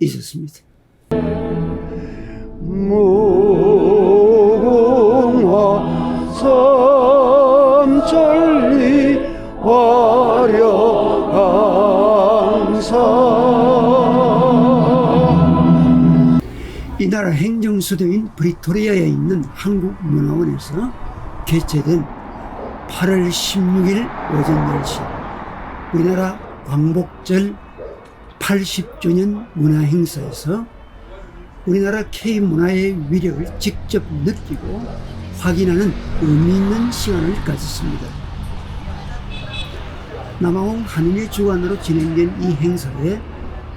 있었습니다. 무궁화 삼천리 화려강사 이 나라 행정수도인 브리토리아에 있는 한국문화원에서 개최된 8월 16일 오전 10시 우리나라 광복절 80주년 문화행사에서 우리나라 K문화의 위력을 직접 느끼고 확인하는 의미 있는 시간을 가졌습니다. 남아공 한인의 주관으로 진행된 이 행사에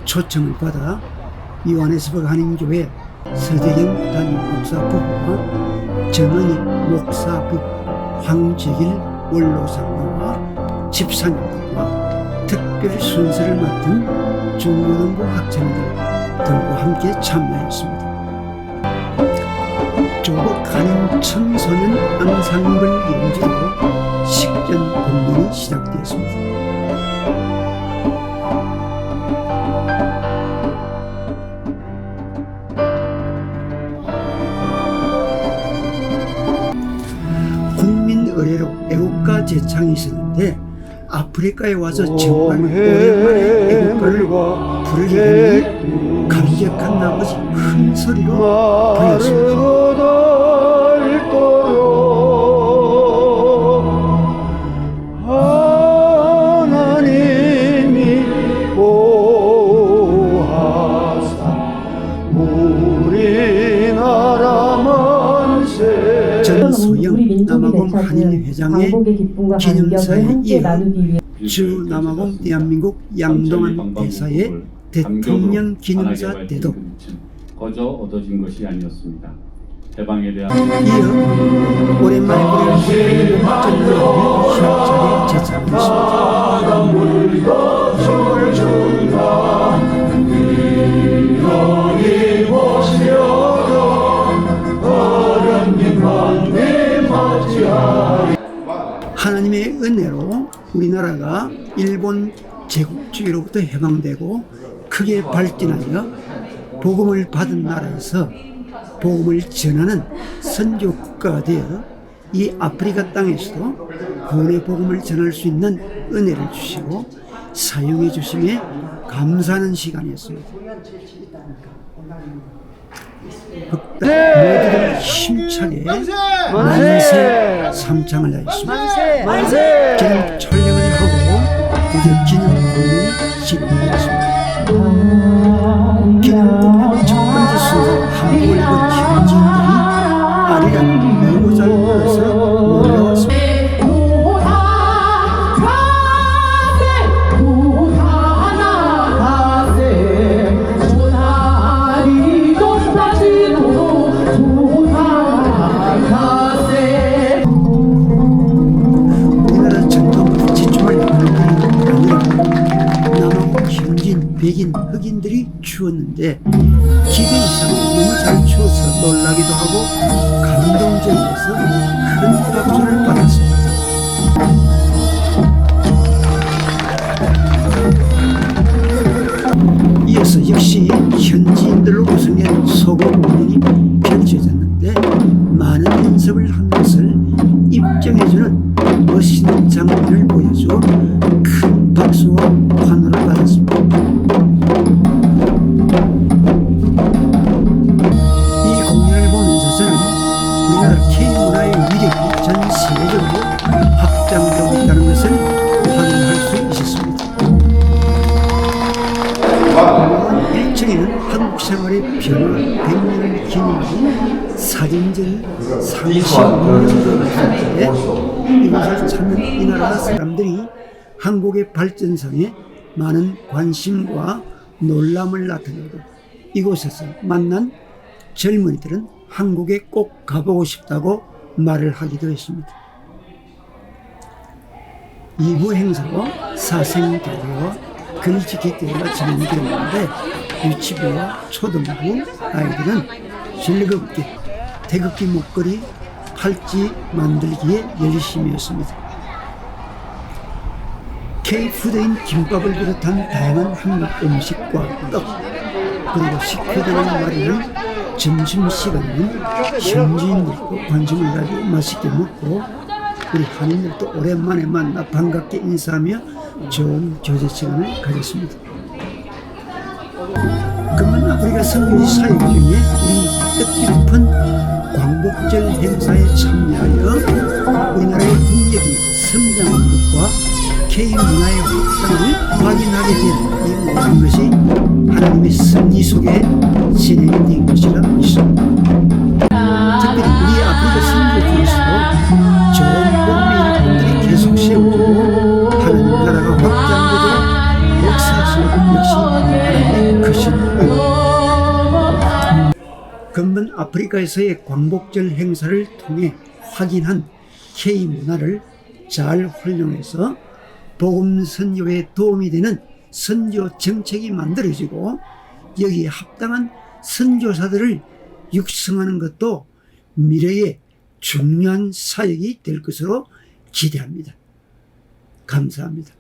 초청을 받아 이완에서버 한인교회 서대경 담임 목사 부부와 정은희 목사 부부, 황재길 원로상과 집사님들과 특별 순서를 맡은 중고등부 학생들들과 함께 참여했습니다. 조국 한인 청소년 앙상블 연주로 식전 공연이 시작되었습니다. 국민 의례로 애국가 제창이 있었는데 아프리카에 와서 정말 오랜만에 애국가를 부르게 되니 감격한 나머지 큰 소리로 불렀습니다. 전소영 남아공 한인 회장의 광복의 기쁨과 기념사에 이어 주 남아공 대한민국 양동안 대사의 대통령 기념사 때도 거저 얻어진 것이 아니었습니다. 해방에 대한 이어 오랜만에 부를 한국전국을 힘차게 제창했습니다. 우리나라가 일본 제국주의로부터 해방되고 크게 발전하여 복음을 받은 나라에서 복음을 전하는 선교 국가가 되어 이 아프리카 땅에서도 구원의 복음을 전할 수 있는 은혜를 주시고 사용해 주심에 감사하는 시간이었습니다. 모두들 힘차게 만세 삼창을. 만세 기념 촬영을 하고 드디어 기념 공연이 진행되었습니다. 백인 흑인들이 추었는데 기대 이상 너무 잘 추어서 놀라기도 하고 감동적이어서 큰 박수를 받았습니다. 이어서 역시 현지인들로 구성된 소고 공연이 펼쳐졌는데 많은 연습을 한 것을 입증해주는 멋있는 장면을 보여줘 큰 박수와 변화 100년을 기념하는 사진전이 35년 전에 이곳을 찾는 이 나라 사람들이 한국의 발전성에 많은 관심과 놀람을 나타내고 이곳에서 만난 젊은이들은 한국에 꼭 가보고 싶다고 말을 하기도 했습니다. 2부 행사로 사생대회와 글짓기 대회가 진행되었는데 유치부와 초등부 아이들은 즐겁게 태극기 목걸이, 팔찌 만들기에 열심이었습니다. K푸드인 김밥을 비롯한 다양한 한국 음식과 떡, 그리고 식혜들을 마련한 점심시간에는 현지인들도 관심을 가지고 맛있게 먹고 우리 한인들도 오랜만에 만나 반갑게 인사하며 좋은 교제 시간을 가졌습니다. 그러면 아프리카 선교지 사역 중에 우리 뜻깊은 광복절 행사에 참여하여 우리나라의 국력이 성장한 것과 K문화의 확장을 확인하게 된 이 모든 것이 하나님의 섭리 속에 진행된 것이라 근본 아프리카에서의 광복절 행사를 통해 확인한 K 문화를 잘 활용해서 복음 선교에 도움이 되는 선교 정책이 만들어지고 여기에 합당한 선교사들을 육성하는 것도 미래의 중요한 사역이 될 것으로 기대합니다. 감사합니다.